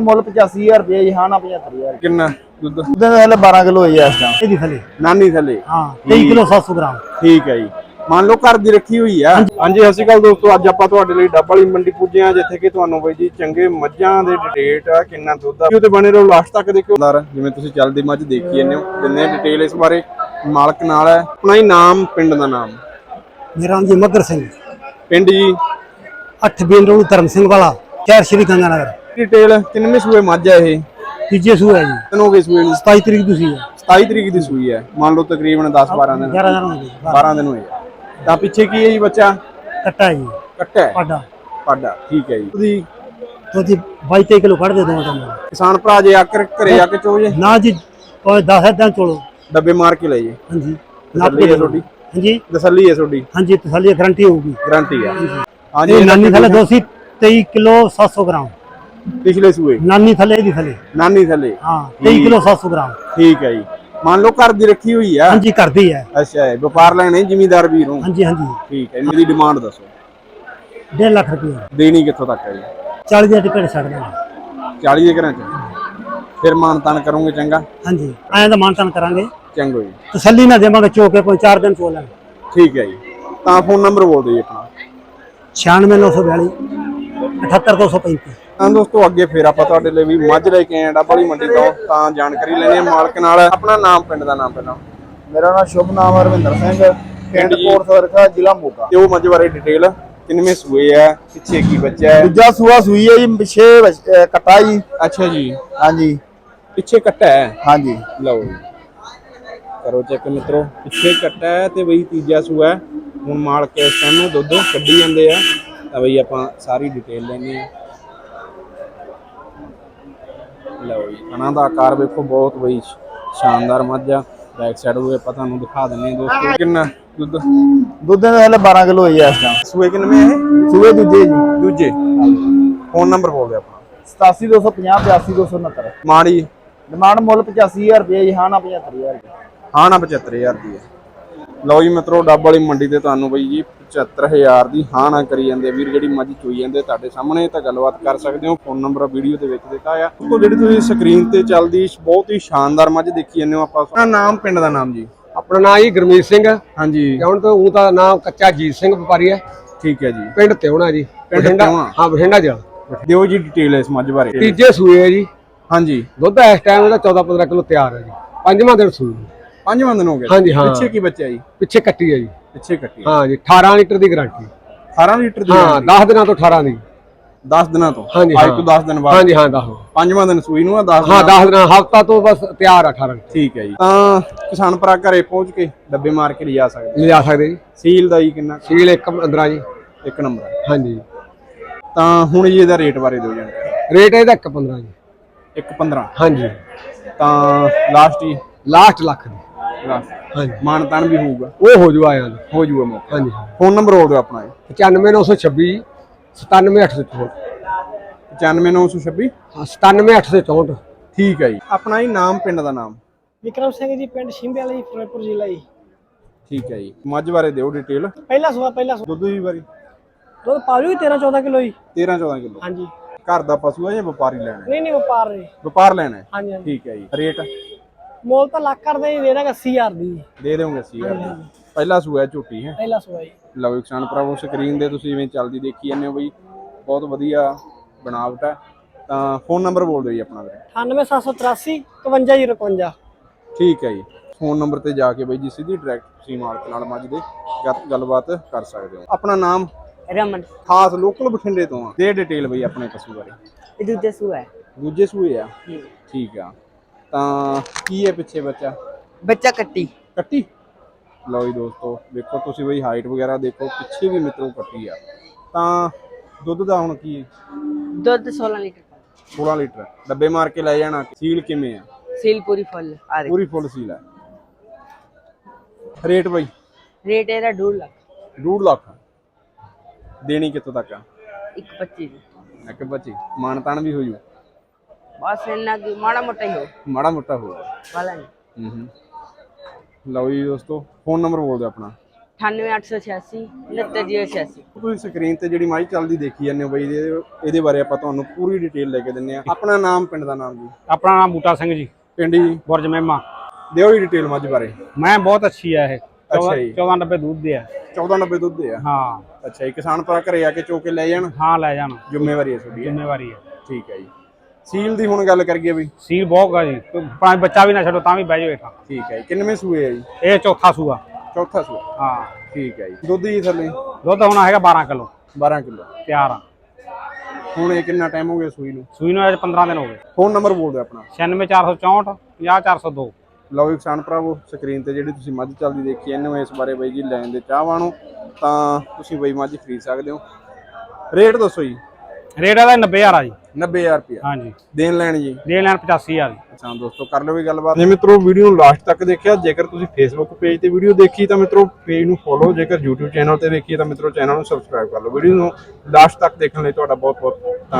ਮੁੱਲ 85000 ਰੁਪਏ ਜੀ ਹਾਂ ਨਾ 75000 ਕਿੰਨਾ ਦੁੱਧ? ਨਾਲ ਹਲੇ 12 ਕਿਲੋ ਹੋਈ ਐ ਇਸ ਟਾਈਮ ਇਹਦੀ ਥਲੇ। ਨਾਨੀ ਥੱਲੇ? ਹਾਂ 23 ਕਿਲੋ 700 ਗ੍ਰਾਮ। ਠੀਕ ਹੈ ਜੀ। ਮੰਨ ਲਓ ਘਰ ਦੀ ਰੱਖੀ ਹੋਈ ਆ। ਹਾਂਜੀ। ਸਤਿ ਸ਼੍ਰੀ ਅਕਾਲ ਦੋਸਤੋ। ਅੱਜ ਆਪਾਂ ਤੁਹਾਡੇ ਲਈ ਡੱਬ ਵਾਲੀ ਮੰਡੀ ਪੁੱਜੇ ਆ ਜਿੱਥੇ ਕਿ ਤੁਹਾਨੂੰ ਬਈ ਜੀ ਚੰਗੇ ਮੱਝਾਂ ਦੇ ਡਿਟੇਟ ਆ ਕਿੰਨਾ ਦੁੱਧ ਆ। ਤੇ ਬਣੇ ਰਹੋ ਲਾਸਟ ਤੱਕ ਦੇਖਿਓ। ਜਿਵੇਂ ਤੁਸੀਂ ਚੱਲਦੀ ਮੱਝ ਦੇਖੀ ਜਾਂਦੇ ਹੋ ਦਿੰਦੇ ਡਿਟੇਲ ਇਸ ਬਾਰੇ ਮਾਲਕ ਨਾਲ ਹੈ। ਆਪਣਾ ਹੀ ਨਾਮ ਪਿੰਡ ਦਾ ਨਾਮ। ਮੇਰਾ ਨਾਮ ਜੀ ਮੱਗਰ ਸਿੰਘ। ਪਿੰਡ ਜੀ? 8 ਬੀਨ ਰੋਡ ਧਰਮ ਸਿੰਘ ਵਾਲਾ ਸ਼ਹਿਰ ਸ਼੍ਰੀ ਗੰਗਾਨਗਰ ਡਿਟੇਲ ਕਿੰਨਵੇਂ ਸੂਏ ਮੱਝ ਆ ਇਹ? ਤੀਜੇ ਸੂ ਹੈ ਜੀ। ਹੋ ਗਏ ਸੂਏ ਨੂੰ? 27 ਤਰੀਕ ਤੁਸੀਂ ਹੈ 27 ਤਰੀਕ ਦੀ ਸੂਈ ਹੈ ਮੰਨ ਲਓ ਤਕਰੀਬਨ 10 12 ਦਿਨ। 11 ਦਿਨ ਹੋ ਗਏ 12 ਦਿਨ ਹੋਏ। ਤਾਂ ਪਿੱਛੇ ਕੀ ਹੈ ਜੀ ਬੱਚਾ? ਕੱਟਾ ਹੈ ਜੀ। ਕੱਟਾ ਹੈ? ਪਾਡਾ। ਪਾਡਾ। ਠੀਕ ਹੈ ਜੀ। ਉਹਦੀ ਤੁਸੀਂ 22 23 ਕਿਲੋ ਕੱਢ ਦੇ ਦੋ ਤੁਹਾਨੂੰ। ਕਿਸਾਨ ਭਰਾ ਜੇ ਆਕਰ ਘਰੇ ਆ ਕੇ ਚੋ ਜੇ? ਨਾ ਜੀ ਕੋਈ 10 ਹੈ ਤਾਂ ਚੋਲੋ। ਡੱਬੇ ਮਾਰ ਕੇ ਲੈ ਜੇ। ਹਾਂਜੀ। ਨਾਪ ਕੇ ਹੈ ਦੇ ਤੁਹਾਡੀ? ਹਾਂਜੀ। ਤਸੱਲੀ ਹੈ ਤੁਹਾਡੀ? ਹਾਂਜੀ ਤਸੱਲੀ ਗਾਰੰਟੀ ਹੋਊਗੀ। ਗਾਰੰਟੀ ਆ। ਹਾਂਜੀ। ਨਾਨੀ ਥਲੇ ਦੋਸੀ 23 ਕਿਲੋ 700 ਗ੍ਰਾਮ। ਪਿਛਲੇ ਸੂਏ? ਨਾਨੀ ਥਲੇ ਇਹਦੀ ਥਲੇ। ਨਾਨੀ ਥੱਲੇ। ਹਾਂ 23 ਕਿਲੋ 700 ਗ੍ਰਾਮ। ਠੀਕ ਹੈ ਜੀ। ਮੰਨ ਲਓ ਘਰ ਦੀ ਰੱਖੀ ਹੋਈ ਆ? ਹਾਂਜੀ ਕਰਦੀ ਹੈ। ਅੱਛਾ ਇਹ ਵਪਾਰ ਲੈਣੇ ਜ਼ਿਮੀਦਾਰ ਵੀਰ ਨੂੰ ਹਾਂਜੀ ਹਾਂਜੀ। ਠੀਕ ਹੈ ਇਹਦੀ ਡਿਮਾਂਡ ਦੱਸੋ। 1.5 ਲੱਖ ਰੁਪਏ। ਦੇਣੀ ਕਿੱਥੋਂ ਤੱਕ ਹੈ ਜੀ? 40 ਦੀ ਟਿਕਟ ਛੱਡ ਦੇਣਾ। 40 ਦੇ ਘਰਾਂ ਚ? ਫਿਰ ਮਾਨਤਾਨ ਕਰੋਗੇ ਚੰਗਾ? ਹਾਂਜੀ ਐਂ ਦਾ ਮਾਨਤਨ ਕਰਾਂਗੇ। ਚੰਗੋ ਜੀ। ਤਸੱਲੀ ਨਾ ਦੇਵਾਂਗੇ ਚੋਕੇ ਕੋਈ 4 ਦਿਨ ਚੋ ਲੈਣ। ਠੀਕ ਹੈ ਜੀ। ਤਾਂ ਫੋਨ ਨੰਬਰ ਬੋਲ ਦਿਓ ਜੀ ਆਪਣਾ। 96942 78235 ਤਾਂ ਦੋਸਤੋ ਅੱਗੇ ਫੇਰ ਆਪਾਂ ਤੁਹਾਡੇ ਲਈ ਵੀ ਮੱਝ ਲੈ ਕੇ ਆਏ ਆ ਡੱਬ ਵਾਲੀ ਮੰਡੀ ਤੋਂ ਤਾਂ ਜਾਣਕਾਰੀ ਲੈਣੀ ਹੈ ਮਾਲਕ ਨਾਲ। ਆਪਣਾ ਨਾਮ ਪਿੰਡ ਦਾ ਨਾਮ ਪਹਿਲਾਂ। ਮੇਰਾ ਨਾਮ ਸ਼ੁਭ ਨਾਮ ਹੈ ਰਵਿੰਦਰ ਸਿੰਘ। ਪਿੰਡ ਕੋਟ ਸਰਖਾ ਜ਼ਿਲ੍ਹਾ ਮੋਗਾ। ਤੇ ਉਹ ਮੱਝ ਬਾਰੇ ਡਿਟੇਲ ਕਿੰਨਵੇਂ ਸੂਏ ਆ ਪਿੱਛੇ ਕੀ ਬੱਚਾ ਹੈ ਦੂਜਾ ਸੂਆ ਸੂਈ ਹੈ ਜੀ ਪਿੱਛੇ ਕੱਟਾ ਜੀ। ਅੱਛਾ ਜੀ। ਹਾਂਜੀ। ਪਿੱਛੇ ਕੱਟਾ ਹੈ? ਹਾਂਜੀ। ਲਓ ਜੀ। ਕਰੋ ਚੈੱਕ ਮਿੱਤਰੋ ਪਿੱਛੇ ਕੱਟਾ ਹੈ ਤੇ ਬਈ ਤੀਜਾ ਸੂਆ ਹੈ। ਹੁਣ ਮਾਲਕ ਇਸ ਟਾਈਮ ਦੁੱਧ ਕੱਢੀ ਜਾਂਦੇ ਆ। ਤਾਂ ਬਈ ਆਪਾਂ ਸਾਰੀ ਡਿਟੇਲ ਲੈਣੀ ਆ ਲਓ ਜੀ। ਇਹਨਾਂ ਦਾ ਆਕਾਰ ਵੇਖੋ ਬਹੁਤ ਬਈ ਸ਼ਾਨਦਾਰ ਮੱਝ ਆ। ਬੈਕ ਸਾਈਡ ਉਹ ਆਪਾਂ ਤੁਹਾਨੂੰ ਦਿਖਾ ਦਿੰਨੇ ਆ ਦੋਸਤੋ। ਕਿੰਨਾ ਦੁੱਧ? ਦੁੱਧ ਦੇ ਹਲੇ 12 ਕਿਲੋ ਹੋਈ ਐ ਇਸ ਟਾਈਮ ਸੂਏ ਕਿੰਨਵੇਂ ਆ ਇਹ? ਸੂਏ ਦੂਜੇ ਜੀ। ਦੂਜੇ। ਫੋਨ ਨੰਬਰ ਬੋਲ ਦਿਓ ਆਪਣਾ। 87250 82269 ਮਾੜੀ। ਡਿਮਾਂਡ ਮੁੱਲ 85000 ਰੁਪਏ ਜੀ ਹਾਂ ਨਾ 75000 ਰੁਪਏ। ਹਾਂ ਨਾ 75000 ਦੀ ਹੈ ਲਓ ਜੀ ਮਿੱਤਰੋ ਡੱਬ ਵਾਲੀ ਮੰਡੀ ਤੇ ਤੁਹਾਨੂੰ ਬਈ ਜੀ 74000 ਦੀ ਹਾਂ ਨਾ ਕਰੀ ਜਾਂਦੇ ਵੀਰ ਜਿਹੜੀ ਮੱਝ ਚੋਈ ਜਾਂਦੇ ਤੁਹਾਡੇ ਸਾਹਮਣੇ ਤਾਂ ਗੱਲਬਾਤ ਕਰ ਸਕਦੇ ਹੋ। ਫੋਨ ਨੰਬਰ ਵੀਡੀਓ ਦੇ ਵਿੱਚ ਦਿੱਤਾ ਆ ਉਹ ਜਿਹੜੀ ਤੁਸੀਂ ਸਕਰੀਨ ਤੇ ਚੱਲਦੀ ਬਹੁਤ ਹੀ ਸ਼ਾਨਦਾਰ ਮੱਝ ਦੇਖੀ ਜਾਂਦੇ ਹੋ ਆਪਾਂ। ਆਪਣਾ ਨਾਮ ਪਿੰਡ ਦਾ ਨਾਮ ਜੀ। ਆਪਣਾ ਨਾਮ ਜੀ ਗੁਰਮੀਤ ਸਿੰਘ ਹਾਂਜੀ। ਹੁਣ ਤਾਂ ਉਹ ਤਾਂ ਨਾਮ ਕੱਚਾ ਜੀਤ ਸਿੰਘ ਵਪਾਰੀ ਆ। ਠੀਕ ਹੈ ਜੀ। ਪਿੰਡ ਤਿਉਣਾ ਜੀ। ਬਠਿੰਡਾ ਹਾਂ ਬਠਿੰਡਾ ਜ਼ਿਲ੍ਹਾ। ਦਿਓ ਜੀ ਡਿਟੇਲ ਇਸ ਮੱਝ ਬਾਰੇ। ਤੀਜੇ ਸੂਏ ਹੈ ਜੀ। ਹਾਂਜੀ। ਦੁੱਧ ਇਸ ਟਾਈਮ ਦਾ 14 15 ਕਿਲੋ ਤਿਆਰ ਹੈ ਜੀ। ਪੰਜਵਾਂ ਦਿਨ ਸੂਏ। ਪੰਜਵਾਂ ਦਿਨ ਹੋ ਗਿਆ ਹਾਂਜੀ ਹਾਂ। ਪਿੱਛੇ ਕੀ ਬੱਚਿਆ ਜੀ? ਪਿੱਛੇ ਕੱਟੀ ਹੈ ਜੀ। ਪਿੱਛੇ ਕੱਟੀ ਹਾਂ ਜੀ 18 ਲੀਟਰ ਦੀ ਗਾਰੰਟੀ। 18 ਲੀਟਰ ਦੀ ਹਾਂ 10 ਦਿਨਾਂ ਤੋਂ 18 ਦੀ। 10 ਦਿਨਾਂ ਤੋਂ? ਹਾਂਜੀ ਅੱਜ ਤੋਂ 10 ਦਿਨ ਬਾਅਦ। ਹਾਂਜੀ ਹਾਂ 10 ਪੰਜਵਾਂ ਦਿਨ ਸੂਈ ਨੂੰ ਆ 10 ਹਾਂ 10 ਦਿਨਾਂ ਹਫਤਾ ਤੋਂ ਬਸ ਤਿਆਰ 18 ਠੀਕ ਹੈ ਜੀ। ਤਾਂ ਕਿਸਾਨ ਭਰਾ ਘਰੇ ਪਹੁੰਚ ਕੇ ਡੱਬੇ ਮਾਰ ਕੇ ਲਿਜਾ ਸਕਦੇ ਲਿਜਾ ਸਕਦੇ ਜੀ। ਸੀਲ ਦਾ ਜੀ ਕਿੰਨਾ ਸੀਲ ਇੱਕ ਅੰਦਰਾ ਜੀ। ਇੱਕ ਨੰਬਰ। ਹਾਂਜੀ। ਤਾਂ ਹੁਣ ਜੀ ਇਹਦਾ ਰੇਟ ਬਾਰੇ ਦਿਓ ਜਾਣਕਾਰੀ। ਰੇਟ ਇਹਦਾ 1.15 ਜੀ। 1.15 ਹਾਂਜੀ। ਤਾਂ ਲਾਸਟ ਜੀ? ਲਾਸਟ ਲੱਖ ਦੀ। ਲਾਸਟ ਹਾਂਜੀ। ਮਾਨ ਤਾਨ ਵੀ ਹੋਊਗਾ। ਉਹ ਹੋ ਜੂ ਆਇਆ ਜੀ। ਹੋ ਜੂਗਾ ਮੌਕਾ। ਹਾਂਜੀ ਫੋਨ ਨੰਬਰ ਬੋਲ ਦਿਓ ਆਪਣਾ 95926 97864 95926 97864 ਠੀਕ ਹੈ ਜੀ। ਆਪਣਾ ਹੀ ਨਾਮ ਪਿੰਡ ਦਾ ਨਾਮ। ਵਿਕਰਮ ਸਿੰਘ ਜੀ ਪਿੰਡ ਸ਼ਿੰਬੇ ਵਾਲੀ ਫਿਰੋਜ਼ਪੁਰ ਜ਼ਿਲ੍ਹਾ ਜੀ। ਠੀਕ ਹੈ ਜੀ। ਮੱਝ ਬਾਰੇ ਦਿਓ ਡਿਟੇਲ ਪਹਿਲਾ ਸੂਆ ਪਹਿਲਾ ਸੂਆ ਦੁੱਧ ਦੀ ਵਾਰੀ। ਦੁੱਧ ਪਾ ਜੂਗੀ 13 14 ਕਿਲੋ ਜੀ। 13 14 ਕਿਲੋ। ਹਾਂਜੀ। ਘਰ ਦਾ ਪਸ਼ੂ ਹੈ ਜਾਂ ਵਪਾਰੀ ਲੈਣਾ ਨਹੀਂ ਨਹੀਂ ਵਪਾਰ ਰਹੇ ਵਪਾਰ ਲੈਣਾ ਹੈ। ਹਾਂਜੀ। ਠੀਕ ਹੈ ਜੀ। ਰੇਟ? ਮੋਲ ਤਾਂ ਲੱਖ ਕਰਦੇ ਦੇ ਦਾਂਗਾ 80000 ਦੀ। ਦੇ ਦੇਵਾਂਗੇ ਸੀ ਯਾਰ ਪਹਿਲਾ ਸੂਆ ਝੋਟੀ ਹੈ? ਪਹਿਲਾ ਸੂਆ ਜੀ। ਲਓ ਜੀ ਕਿਸਾਨ ਭਰਾਵੋ ਸਕਰੀਨ ਦੇ ਤੁਸੀਂ ਜਿਵੇਂ ਚੱਲਦੀ ਦੇਖੀ ਜਾਂਦੇ ਹੋ ਬਈ ਬਹੁਤ ਵਧੀਆ ਬਣਾਵਟ ਹੈ। ਤਾਂ ਫੋਨ ਨੰਬਰ ਬੋਲ ਦਿਓ ਜੀ ਆਪਣਾ ਵੀਰੇ। 98783 51051 ਠੀਕ ਹੈ ਜੀ। ਫੋਨ ਨੰਬਰ ਤੇ ਜਾ ਕੇ ਬਈ ਜੀ ਸਿੱਧੀ ਡਾਇਰੈਕਟ ਤੁਸੀਂ ਮਾਲਕ ਨਾਲ ਮੱਝ ਦੇ ਗੱਲ- ਗੱਲਬਾਤ ਕਰ ਸਕਦੇ ਹੋ। ਆਪਣਾ ਨਾਮ? ਰਮਨ। ਖਾਸ ਲੋਕਲ ਬਠਿੰਡੇ ਤੋਂ ਆ। ਦੇ ਡਿਟੇਲ ਬਈ ਆਪਣੇ ਪਸ਼ੂ ਬਾਰੇ। ਇਹ ਦੂਜਾ ਸੂਆ ਹੈ। ਦੂਜੇ ਸੂਏ ਆ? ਠੀਕ ਆ। ਤਾਂ ਕੀ ਹੈ ਪਿੱਛੇ ਬੱਚਾ? ਬੱਚਾ ਕੱਟੀ। ਕੱਟੀ? ਲਓ ਜੀ ਦੋਸਤੋ ਦੇਖੋ ਤੁਸੀਂ ਬਈ ਹਾਈਟ ਵਗੈਰਾ ਦੇਖੋ ਪਿੱਛੇ ਵੀ ਮਿੱਤਰੋ ਕੱਟੀ ਆ। ਤਾਂ ਦੁੱਧ ਦਾ ਹੁਣ ਕੀ? ਦੁੱਧ 16 ਲੀਟਰ 16 ਲੀਟਰ। ਡੱਬੇ ਮਾਰ ਕੇ ਲੈ ਜਾਣਾ ਸੀਲ ਕਿਵੇਂ ਆ? ਸੀਲ ਪੂਰੀ ਫੁੱਲ ਆ ਦੇ ਪੂਰੀ ਫੁੱਲ ਸੀਲ ਹੈ ਰੇਟ ਬਈ? ਰੇਟ ਇਹਦਾ 2 ਲੱਖ। 2 ਲੱਖ। ਦੇਣੀ ਕਿੱਥੋਂ ਤੱਕ ਆ? 125 ਦੀ। ਇੱਕ ਬੱਚੀ ਮਾਨਤਾਨ ਵੀ ਹੋ ਜੂ ਬਸ ਇੰਨਾ ਕੀ ਮਾੜਾ ਮੋਟਾ ਹੀ ਹੋ ਮਾੜਾ ਮੋਟਾ ਹੋਊਗਾ ਵਾਲਾ ਨਹੀਂ। ਹੂੰ ਹੂੰ। ਲਓ ਜੀ ਦੋਸਤੋ ਫੋਨ ਨੰਬਰ ਬੋਲ ਦਿਓ ਆਪਣਾ। ਅਠਾਨਵੇਂ ਅੱਠ ਸੌ ਛਿਆਸੀ ਉਣਹੱਤਰ ਜੀਰੋ ਛਿਆਸੀ। ਤੁਸੀਂ ਸਕਰੀਨ ਤੇ ਜਿਹੜੀ ਮਾਈ ਚੱਲਦੀ ਦੇਖੀ ਜਾਂਦੇ ਹੋ ਬਈ ਇਹਦੇ ਇਹਦੇ ਬਾਰੇ ਆਪਾਂ ਤੁਹਾਨੂੰ ਪੂਰੀ ਡਿਟੇਲ ਲੈ ਕੇ ਦਿੰਨੇ ਆ ਆਪਣਾ ਨਾਮ ਪਿੰਡ ਦਾ ਨਾਮ ਜੀ। ਆਪਣਾ ਨਾਮ ਬੂਟਾ ਸਿੰਘ ਜੀ। ਪਿੰਡ ਜੀ। ਬੁਰਜ ਮਹਿਮਾ। ਦਿਓ ਜੀ ਡਿਟੇਲ ਮੱਝ ਬਾਰੇ। ਮੈਂ ਬਹੁਤ ਅੱਛੀ ਆ ਇਹ। ਅੱਛਾ ਜੀ। 14 90 ਦੁੱਧ ਦੇ ਆ। 1490 ਦੁੱਧ ਦੇ ਆ। ਹਾਂ। ਅੱਛਾ ਜੀ ਕਿਸਾਨ ਭਰਾ ਘਰੇ ਆ ਕੇ ਚੋ ਕੇ ਲੈ ਜਾਣ? ਹਾਂ ਲੈ ਜਾਣ। ਜ਼ਿੰਮੇਵਾਰੀ ਹੈ ਤੁਹਾਡੀ। ਇਹ। ਜ਼ਿੰਮੇਵਾਰੀ ਹੈ। ਠੀਕ ਹੈ ਜੀ। ਸੀਲ ਦੀ ਹੁਣ ਗੱਲ ਕਰੀਏ ਬਈ ਸੀਲ ਬਹੁਤ ਗਾ ਜੀ। ਭਾਵੇਂ ਬੱਚਾ ਵੀ ਨਾ ਛੱਡੋ ਤਾਂ ਵੀ ਬਹਿ ਜਾਓ ਹੇਠਾਂ। ਠੀਕ ਹੈ ਜੀ। ਕਿੰਨਵੇਂ ਸੂਏ ਆ ਜੀ? ਇਹ ਚੌਥਾ ਸੂਆ। ਚੌਥਾ ਸੂਆ। ਹਾਂ। ਠੀਕ ਹੈ ਜੀ। ਦੁੱਧ ਜੀ ਥੱਲੇ? ਦੁੱਧ ਹੁਣ ਹੈਗਾ 12 ਕਿਲੋ। 12 ਕਿਲੋ। ਤਿਆਰ ਆ। ਹੁਣ ਇਹ ਕਿੰਨਾ ਟਾਈਮ ਹੋ ਗਿਆ ਸੂਈ ਨੂੰ? ਸੂਈ ਨੂੰ ਅੱਜ 15 ਦਿਨ ਹੋ ਗਏ। ਫੋਨ ਨੰਬਰ ਬੋਲ ਦਿਓ ਆਪਣਾ। 96464 50402 ਲਓ ਕਿਸਾਨ ਭਰਾਵੋ ਸਕਰੀਨ ਤੇ ਜਿਹੜੀ ਤੁਸੀਂ ਮੱਝ ਚੱਲਦੀ ਦੇਖੀ ਇਹਨੂੰ ਇਸ ਬਾਰੇ ਬਾਈ ਜੀ ਲੈਣ ਦੇ ਚਾਹਵਾਨ ਹੋ ਤਾਂ ਤੁਸੀਂ ਬਈ ਮੱਝ ਖਰੀਦ ਸਕਦੇ ਹੋ। ਰੇਟ ਦੱਸੋ ਜੀ। ਰੇਟ ਇਹਦਾ 90000 ਆ ਜੀ। 90000 ਰੁਪਇਆ। ਹਾਂਜੀ। ਦੇਣ ਲੈਣ ਜੀ? ਦੇ ਲੈਣ 85000 ਜੀ। ਅੱਛਾ ਦੋਸਤੋ ਕਰ ਲਓ ਵੀ ਗੱਲਬਾਤ। ਜੇ ਮਿੱਤਰੋ ਵੀਡੀਓ ਨੂੰ ਲਾਸਟ ਤੱਕ ਦੇਖਿਆ। ਜੇਕਰ ਤੁਸੀਂ ਫੇਸਬੁੱਕ ਪੇਜ ਤੇ ਵੀਡੀਓ ਦੇਖੀ ਤਾਂ ਮਿੱਤਰੋ ਪੇਜ ਨੂੰ ਫੋਲੋ ਜੇਕਰ YouTube ਚੈਨਲ ਤੇ ਦੇਖੀ ਤਾਂ ਮਿੱਤਰੋ ਚੈਨਲ ਨੂੰ ਸਬਸਕ੍ਰਾਈਬ ਕਰ ਲਓ। ਵੀਡੀਓ ਨੂੰ ਲਾਸਟ ਤੱਕ ਦੇਖਣ ਲਈ ਤੁਹਾਡਾ ਬਹੁਤ ਬਹੁਤ ਧੰਨਵਾਦ।